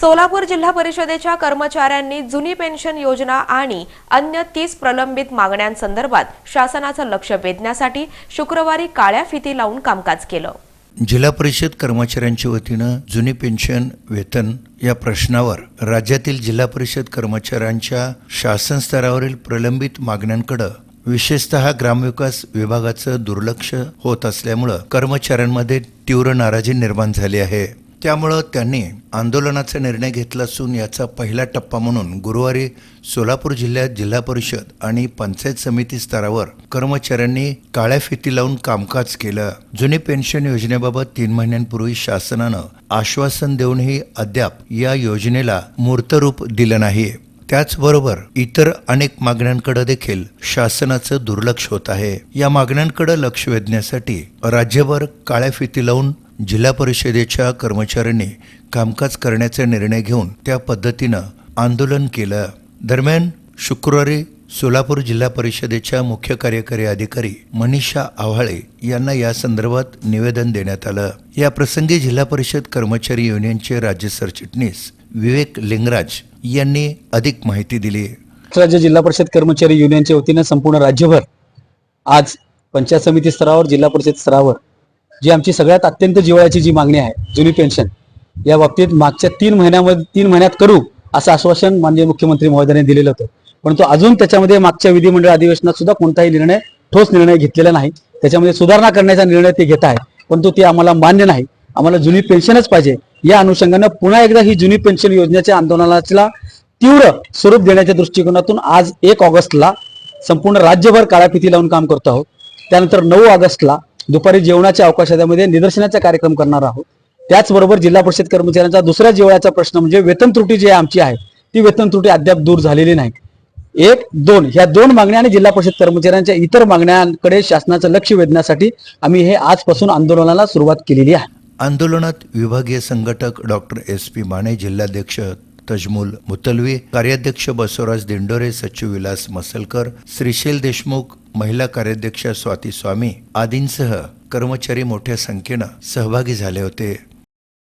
सोलापूर जिल्हा परिषदेच्या कर्मचाऱ्यांनी जुनी पेन्शन योजना आणि अन्य तीस प्रलंबित मागण्यांसंदर्भात शासनाचं लक्ष वेधण्यासाठी शुक्रवारी काळ्या फिती लावून कामकाज केलं. जिल्हा परिषद कर्मचाऱ्यांच्या वतीनं जुनी पेन्शन वेतन या प्रश्नावर राज्यातील जिल्हा परिषद कर्मचाऱ्यांच्या शासन स्तरावरील प्रलंबित मागण्यांकडे विशेषतः ग्रामविकास विभागाचं दुर्लक्ष होत असल्यामुळं कर्मचाऱ्यांमध्ये तीव्र नाराजी निर्माण झाली आहे. त्यामुळं त्यांनी आंदोलनाचा निर्णय घेतला असून याचा पहिला टप्पा म्हणून गुरुवारी सोलापूर जिल्ह्यात जिल्हा परिषद आणि पंचायत समिती स्तरावर कर्मचाऱ्यांनी काळ्या फिती लावून कामकाज केलं. जुनी पेन्शन योजनेबाबत तीन महिन्यांपूर्वी शासनानं आश्वासन देऊनही अद्याप या योजनेला मूर्तरूप दिलं नाही. त्याचबरोबर इतर अनेक मागण्यांकडे देखील शासनाचं दुर्लक्ष होत आहे. या मागण्यांकडे लक्ष वेधण्यासाठी राज्यभर काळ्या फिती लावून जिल्हा परिषदेच्या कर्मचाऱ्यांनी कामकाज करण्याचा निर्णय घेऊन त्या पद्धतीनं आंदोलन केलं. दरम्यान शुक्रवारी सोलापूर जिल्हा परिषदेच्या मुख्य कार्यकारी अधिकारी मनीषा आव्हाळे यांना या संदर्भात निवेदन देण्यात आलं. या प्रसंगी जिल्हा परिषद कर्मचारी युनियनचे राज्य सरचिटणीस विवेक लिंगराज यांनी अधिक माहिती दिली. राज्य जिल्हा परिषद कर्मचारी युनियनच्या वतीनं संपूर्ण राज्यभर आज पंचायत समिती स्तरावर जिल्हा परिषद स्तरावर जी आमची सगळ्यात अत्यंत जिव्हाळ्याची जी मागणी आहे जुनी पेन्शन या बाबतीत मागच्या तीन महिन्यामध्ये तीन महिन्यात करू असं आश्वासन माननीय मुख्यमंत्री महोदयाने दिलेलं होतं. परंतु अजून त्याच्यामध्ये मागच्या विधिमंडळ अधिवेशनात सुद्धा कोणताही निर्णय ठोस निर्णय घेतलेला नाही. त्याच्यामध्ये सुधारणा करण्याचा निर्णय ते घेत आहे परंतु ते आम्हाला मान्य नाही. आम्हाला जुनी पेन्शनच पाहिजे. या अनुषंगानं पुन्हा एकदा ही जुनी पेन्शन योजनेच्या आंदोलनाला तीव्र स्वरूप देण्याच्या दृष्टिकोनातून आज एक ऑगस्टला संपूर्ण राज्यभर काळ्या लावून काम करतो आहोत. त्यानंतर नऊ ऑगस्टला दुपारी जेवणाच्या अवकाशामध्ये निदर्शनाचा कार्यक्रम करणार आहोत. त्याचबरोबर जिल्हा परिषद कर्मचाऱ्यांचा दुसऱ्या जेवणाचा प्रश्न म्हणजे वेतन त्रुटी जी आमची आहे ती वेतन त्रुटी अद्याप दूर झालेली नाही. एक दोन ह्या दोन मागण्या आणि जिल्हा परिषद कर्मचाऱ्यांच्या इतर मागण्यांकडे शासनाचं लक्ष वेधण्यासाठी आम्ही हे आजपासून आंदोलनाला सुरुवात केलेली आहे. आंदोलनात विभागीय संघटक डॉक्टर एस पी माने जिल्हाध्यक्ष तजमुल मुतलवी कार्याध्यक्ष बसवराज दिंडोरे सचिव विलास मसलकर श्रीशैल देशमुख महिला कार्याध्यक्ष स्वाती स्वामी आदींसह कर्मचारी मोठ्या संख्येनं सहभागी झाले होते.